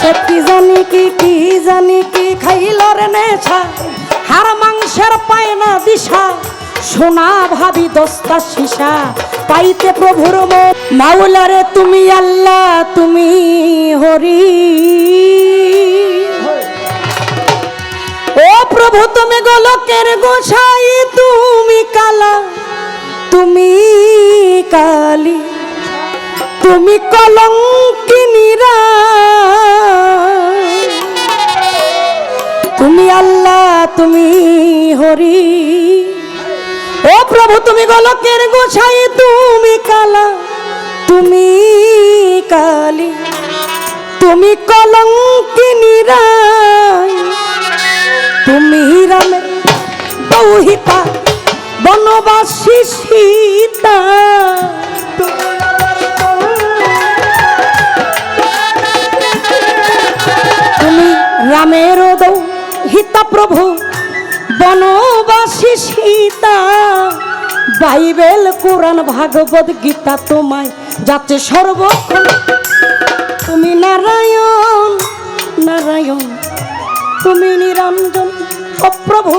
সে কি জানি কি কি জানি কি খাইল রে নেছা হার মাংসের পায় না দিশা। সোনা ভাবি দস্তা সীসা। পাইতে প্রভুর মাওলারে তুমি আল্লাহ, তুমি হরি। ও প্রভু, তুমি গোলকের গোসাই, তুমি কালা। তুমি কালী। তুমি কলঙ্কিনীরা তুমি হরি। ও প্রভু, তুমি গোলকের গোসাই তুমি কালা, তুমি কালী, তুমি কলঙ্কিনীরা তুমি রামের বৌহিতা বনবাসী সীতা। তুমি হিতা প্রভু, বনবাসী সীতা, বাইবেল, কোরআন, ভাগবত, গীতা তোমায় যাচ্ছে সর্বক্ষণ। তুমি নারায়ণ নারায়ণ, তুমি নিরঞ্জন অপ্রভু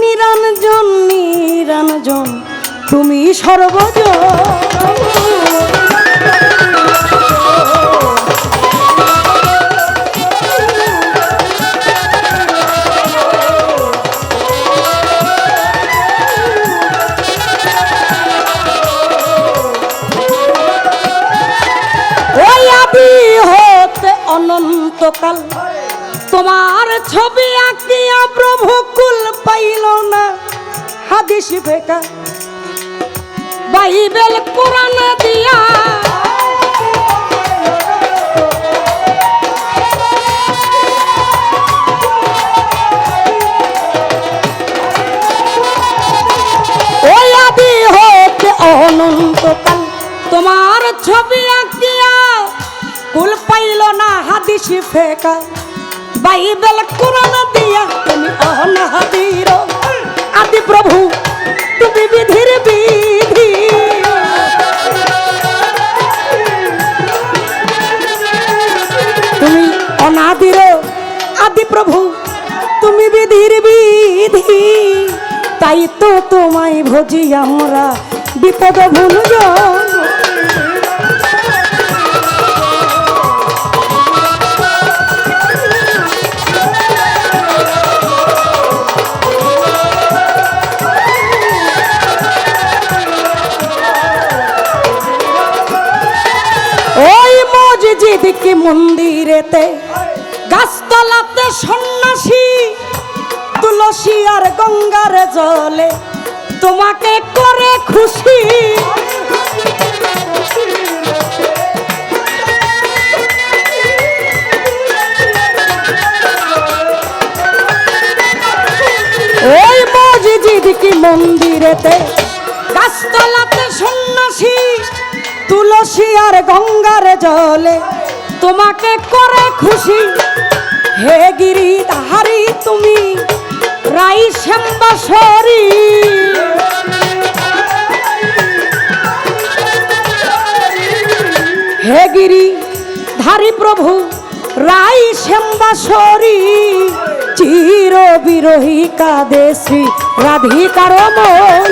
নিরঞ্জন নিরঞ্জন, তুমি সর্বজন। বাইবেল কোরআন দিয়া। ওই আদি হতে অনন্তকাল তোমার ছবি আঁকিয়া কুল পাইল না হাদিস ফেকা। বাইবেল প্রভু, তুমি বিধির বিধি, তাই তো তোমায় ভজি আমরা বিপদ ভুলজ ওই মসজিদ কি মন্দিরেতে গাছতলাতে সন্ন্যাসী, তুলসী আর গঙ্গার জলে তোমাকে করে খুশি। ওই মসজিদ কি মন্দিরেতে? গাছতলাতে সন্ন্যাসী, তুলসী আর গঙ্গার জলে তোমাকে করে খুশি। হে গিরি ধারি তুমি, রাই শ্যাম্বাসরী হে গিরি ধারি প্রভু, রাই শ্যাম্বাসরী চির বিরোহী কাদে শ্রী রাধিকার মন।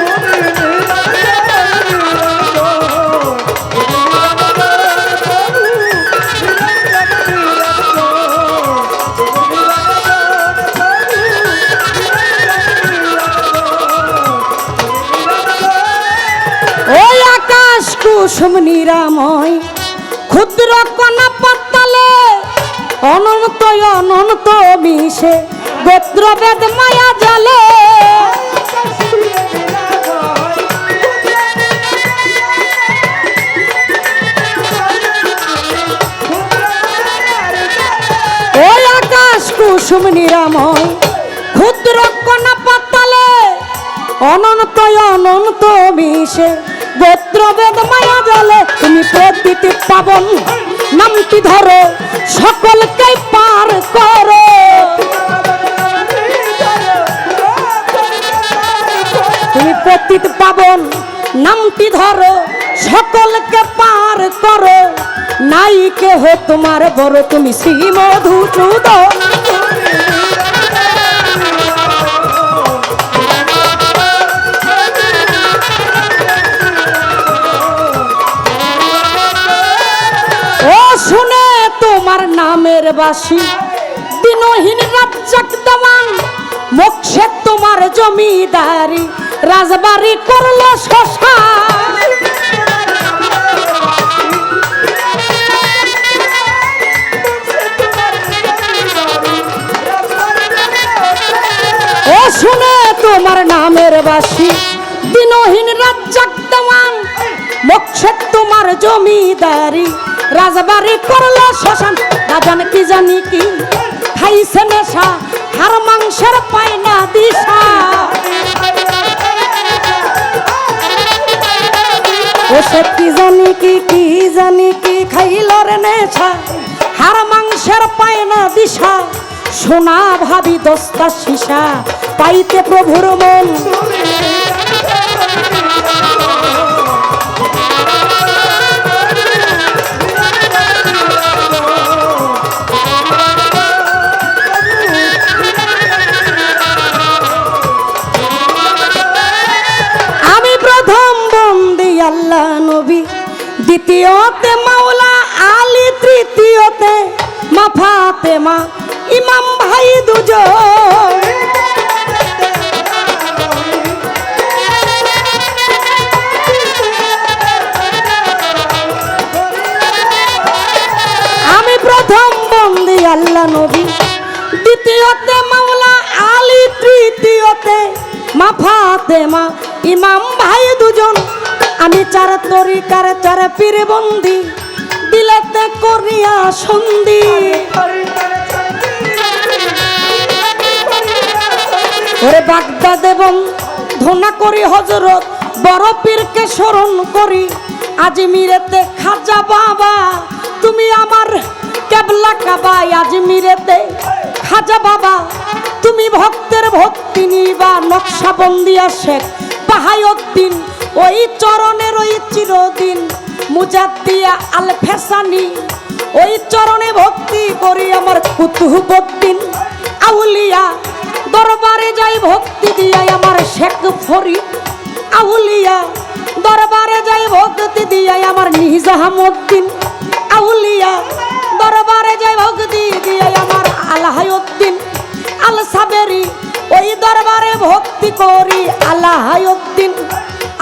অনন্ত অনন্ত মিশে। গোত্রবেদ মায়া জালে। আকাশ কুসুম নিরাময় ক্ষুদ্র কণা পাতালে। অনন্ত অনন্ত মিশে। গোত্রবেদ মায়া জলে, তুমি প্রতিটি পাবন। নামটি ধরো, সকলকে পার করো। তুমি পতিত পাবন, নামটি ধরো, সকলকে পার করো। নাই কে হো তোমার বড়, তুমি শ্রী ও নামের বাসি দিনহীন রাজ্জাক দমান মোক্ষে তোমার জমিদারি। রাজবাড়ি করল ও শুনে তোমার নামের বাসি। দিনহীন রাজ্জাক দমান মোক্ষে তোমার জমিদারি। রাজবাড়ি করল শ্মশান রাজান কি জানি কি? খাইছে নেশা, হার মাংসের পায় না দিশা। ও সে কি জানি কি কি জানি কি খাইল রে নেশা, হার মাংসের পায় না দিশা। সোনা ভাবি দস্তা সীসা, পাইতে প্রভুর মন। দ্বিতীয়তে মাওলা আলী, তৃতীয়তে মা ইমাম ভাই দুজন। আমি প্রথম বন্দি আল্লাহ নবী। দ্বিতীয়তে মাওলা আলী, তৃতীয়তে মা ইমাম ভাই দুজন। আমি চার তরিকার চার পীর বন্দি দিলেতে করিয়া সন্ধি। ওরে বাগদাদ এবং ধনা করি হজরত বড় পীরকে স্মরণ করি। আজমিরেতে খাজা বাবা, তুমি আমার কেবলা কাবাই আজমিরেতে খাজা বাবা, তুমি ভক্তের ভক্তি নিবা। নকশাবন্দিয়া শেখ বাহায়ুদ্দিন ওই চরণের ওই চিরদিন মুজাদ্দিয়া আল ফেসানি। ওই চরণে ভক্তি করি আমার কুতুহবদ্দিন আউলিয়া দরবারে যাই ভক্তি দিয়াই আমার শেখ ফরি আউলিয়া দরবারে যাই ভক্তি দিয়াই আমার নিজাহামুদ্দিন আউলিয়া দরবারে যাই ভক্তি দিয়াই আমার আলাহায়ুদ্দিন আল সাবেরি ওই দরবারে ভক্তি করি আলাহায়ুদ্দিন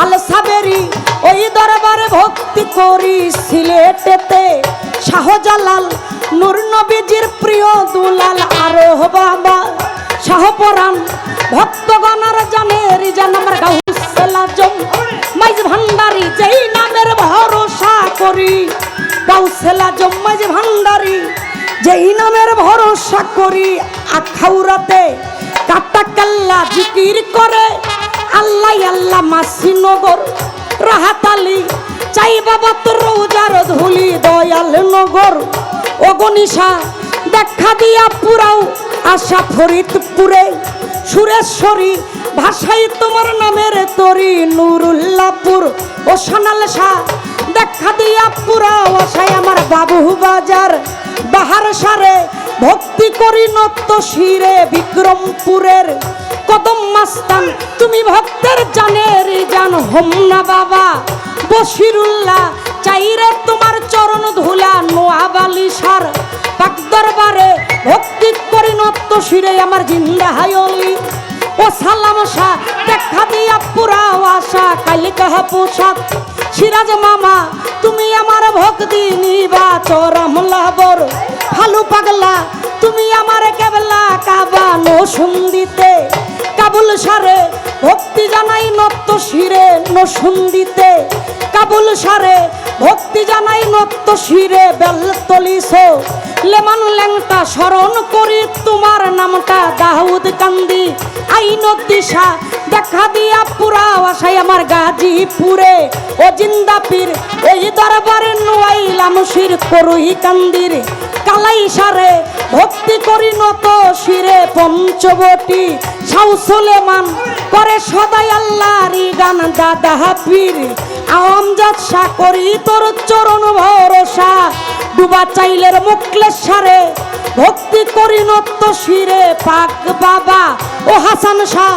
আল সাবেরি ওই দরবারে ভক্তি করি সিলেটেতে শাহজালাল নূর নবীজির প্রিয় দুলাল আরোহ বাবা। শাহপরাণ ভক্তগণার জানে রিজান আমার গাউসেলা জম। মাইজ ভান্ডারি যেই নামের ভরসা করি। গাউসেলা জম, মাইজ ভান্ডারি যেই নামের ভরসা করি। আখাউরাতে কাটা কাল্লা জিকির করে। আল্লাহ আল্লাহ মাসিনগর রাহাতালি। চাই বাবা তোর রোজার ধুলি, দয়াল নগর। অগনিশা দেখা দিয়া পুরাও আশা ফরিদপুরে। সুরেশ্বরী, ভাষাই তোমার নামের তরি, নুরুল্লাপুর। ও সোনাল শাহ, দেখা দিয়া পুরাও আশায় আমার বাবু বাজার। বাহার সারে ভক্তি করি নত্য শিরে বিক্রমপুরের। কদম মাস্তান, তুমি ভক্তের জানের জান হোমনা বাবা। বশিরুল্লাহ, চাইরে তোমার চরণ ধুলা নোয়াবালি সার। পাক দরবারে ভক্তি নত্য শিরে আমার জিন্দা হায়লি। ও সালাম শাহ দেখা দিয়া পুরা আশা, কালি কাহা পোশাক। সিরাজ মামা, তুমি আমার ভক্তি নিবা চরম লাবর ফালু পাগলা, তুমি আমার কেবলা কাবা নো সুন্দিতে কাবুল সারে, ভক্তি জানাই নত্য শিরে নো সুন্দিতে কাবুল সারে, ভক্তি জানাই নত্য শিরে বেল তলিস লেমান ল্যাংটা স্মরণ করি, তোমার নামটা দাউদ কান্দি। আইন দিশা দেখা দিয়া পুরা আশাই আমার গাজীপুরে। ও জিন্দা পীর, এই দরবারে নুয়াইলাম শির করুই কান্দির। কালাই সারে, ভক্তি করি নত শিরে পঞ্চবটি। সাউ সুলেমান, করে সদাই আল্লাহরি গান, দাদা পীর আমজাদ শাহ করি তোর চরণ ভরসা। ডুবা চাইলের মুকলেশ্বরে ভক্তি করি নত্য শিরে। পাক বাবা ও হাসান শাহ,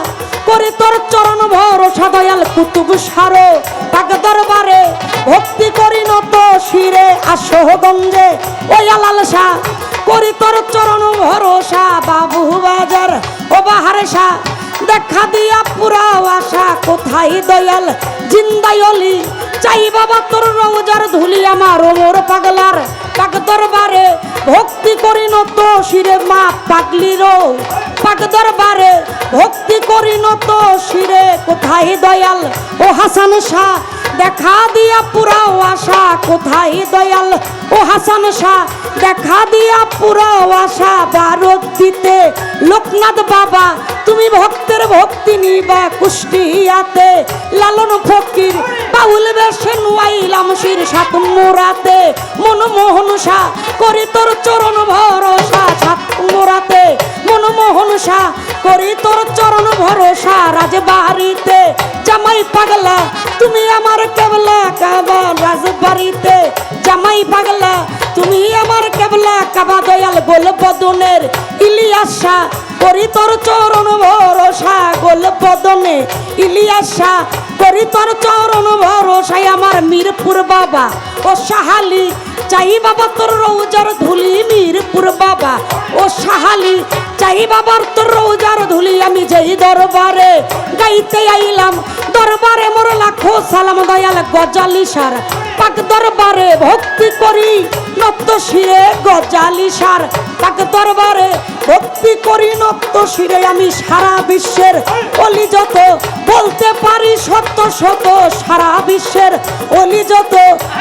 করি তোর চরণ ভরসা, দয়াল কুতুব সারো। পাক দরবারে ভক্তি করি নত শিরে আশোহগঞ্জে ওই আলাল শাহ, করি তোর চরণ ভরসা, বাবু বাজার। ও বাহারে শাহ দেখা দিয়া পুরা আশা, কোথায় দয়াল জিন্দাই অলি? চাই বাবা তোর রোজার ধুলি আমার, ওমর পাগলার পাক দরবারে। ভক্তি করি নত শিরে মা পাগলির। পাক দরবারে ভক্তি করি নত শিরে, কোথায় দয়াল? ও হাসান শাহ দেখা দিয়া পুরা আশা, কোথায় দয়াল? ও হাসান শাহ, দেখা দিয়া পুরা আশা ভারত দিতে লোকনাথ বাবা, তুমি ভক্তের ভক্তি নিবা কুষ্টিয়াতে। লালন ফকির, বাউল বেশে নুয়াইলাম শির সাত মোরাতে। মনমোহন শাহ, করি তোর চরণ ভরসা সাত মোরাতে। মনমোহন শাহ, করি তোর চরণ ভরসা রাজবাড়িতে। জামাই পাগলা, তুমি আমার কেবলা কাবা রাজবাড়িতে। জামাই পাগলা, তুমি আমার কেবলা কাবা দয়াল গোল বদনের ইলিয়াসা, করি তোর চরণ ভরসা গোল বদনে ইলিয়াসা, করি তোর চরণ ভরসাই আমার মিরপুর বাবা ও সাহালি চাই বাবা তোর রৌজার ধুলি মিরপুর বাবা। ও সাহালি, চাই বাবার তোর রৌজার ধুলি আমি যেই দরবারে গাইতে আইলাম। দরবারে মোর লাখো সালাম, দয়াল গজালি সার। পাক দরবারে ভক্তি করি নত্য শিরে গজালি সার। পাক দরবারে ভক্তি করি নত্য শিরে আমি সারা বিশ্বের অলি যত। বলতে পারি সত্য শত সারা বিশ্বের অলি যত।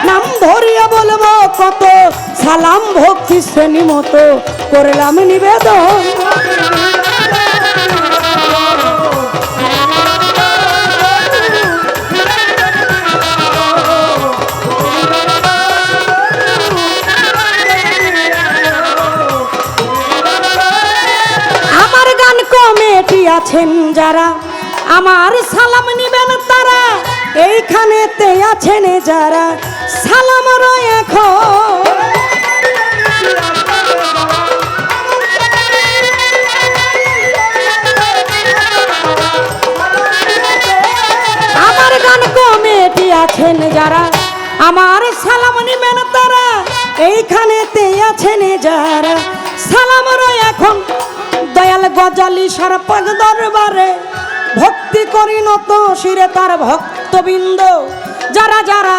নাম ধরিয়া বলব কত, সালাম ভক্তি শ্রেণি মতো। করলাম নিবেদন। আছেন যারা, আমার সালাম নিবেন তারা, এইখানেতে আছেন যারা, সালাম এখন আমার গান কমেটি আছেন যারা, আমার সালাম নিবেন তারা, এইখানেতে আছেন যারা, সালাম এখন দয়াল গজালি সারপাক দরবারে ভক্তি করি নত শিরে তার ভক্তবৃন্দ। যারা যারা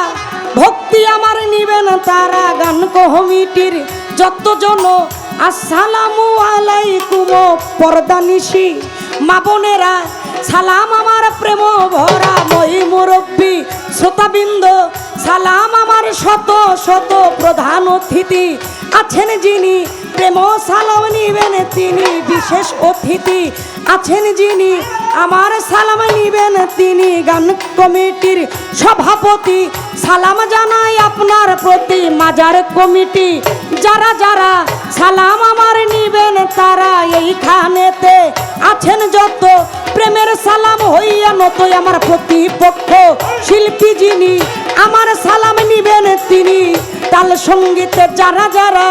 ভক্তি আমার নিবেন, তারা গান কমিটির যতজন। আসসালামু আলাইকুম পর্দানিশি মা বোনেরা, সালাম আমার প্রেম ভরা মই মুরব্বী শ্রোতাবৃন্দ। সালাম আমার শত শত প্রধান অতিথি আছেন যিনি প্রেম সালাম নিবেন তিনি। বিশেষ অতিথি আছেন যিনি। আমার সালাম নিবেন তিনি। গান কমিটির সভাপতি। সালাম জানাই আপনার প্রতি মাজার কমিটি। যারা যারা সালাম আমার নিবেন তারা এইখানেতে আছেন যত। প্রেমের সালাম হইয়া নতই আমার প্রতিপক্ষ শিল্পী যিনি। আমার সালাম নিবেন তিনি। তাল সঙ্গীতে যারা যারা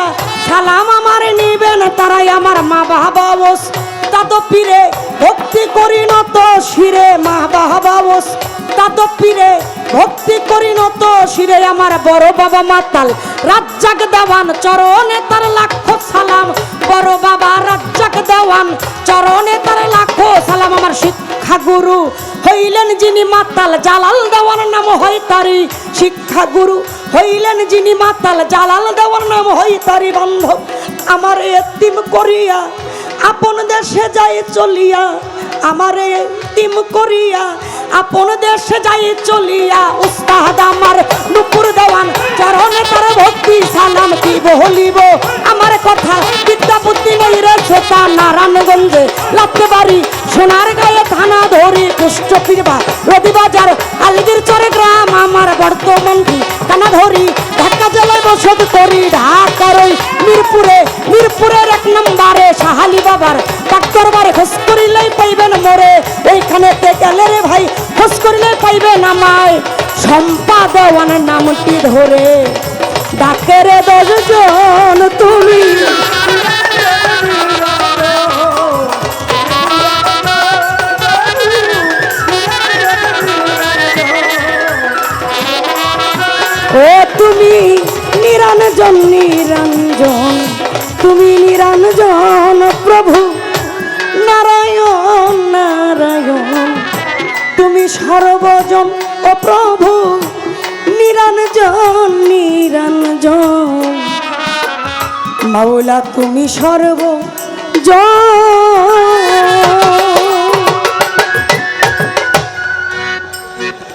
সালাম আমার নিবেন, তারাই আমার মা বাবা বস। তাদ পীরে ভক্তি করি নত শিরে মা বাবা বস। তাদ পীরে ভক্তি করি নত শিরে আমার বড় বাবা মাতাল। রাজ্জাক দেওয়ান চরণে তার লাখো সালাম। বড় বাবা রাজ্জাক দেওয়ান চরণে তার লাখ সালাম। আমার শিক্ষা গুরু হইলেন যিনি মাতাল জালাল দেওয়ার নাম হয় তারি। শিক্ষা গুরু, হইলেন যিনি মাতাল জালাল দেওয়ার নাম হয় তারি বান্ধব আমার এতিম করিয়া, আপন দেশে যায় চলিয়া, আমারে তিম করিয়া আপন দেশে যাই চলিয়া, উস্তাদ আমার নুপুর দেওয়ান। চরণে তার ভক্তি সালাম কি বলিব আমার কথা বিদ্যা বুদ্ধি নেই রে ছোটা নারায়ণগঞ্জে। লাগতে পারি সোনার গায়ে থানা ধরি, কুষ্ঠ পীরবা, রবিবাজার, আলগির চরে গ্রাম আমার বর্তমান থানা ধরি, ঢাকা জেলায় বসত করি ঢাকার ওই মিরপুরে, মিরপুরের এক নম্বরে সাহালি বাবার। ডাক্তার বারে খোঁজ করিলেই পাইবেন মোরে। সেইখানেতে গেলে রে ভাই করলে পাইবে না মায় সম্পাদওয়ান নামটি ধরে? ডাকে রে দশজন তুমি ও তুমি নিরঞ্জন নিরঞ্জন, তুমি নিরঞ্জন প্রভু। সর্বজন ও প্রভু নিরঞ্জন নিরঞ্জন। মাওলা তুমি সর্বজন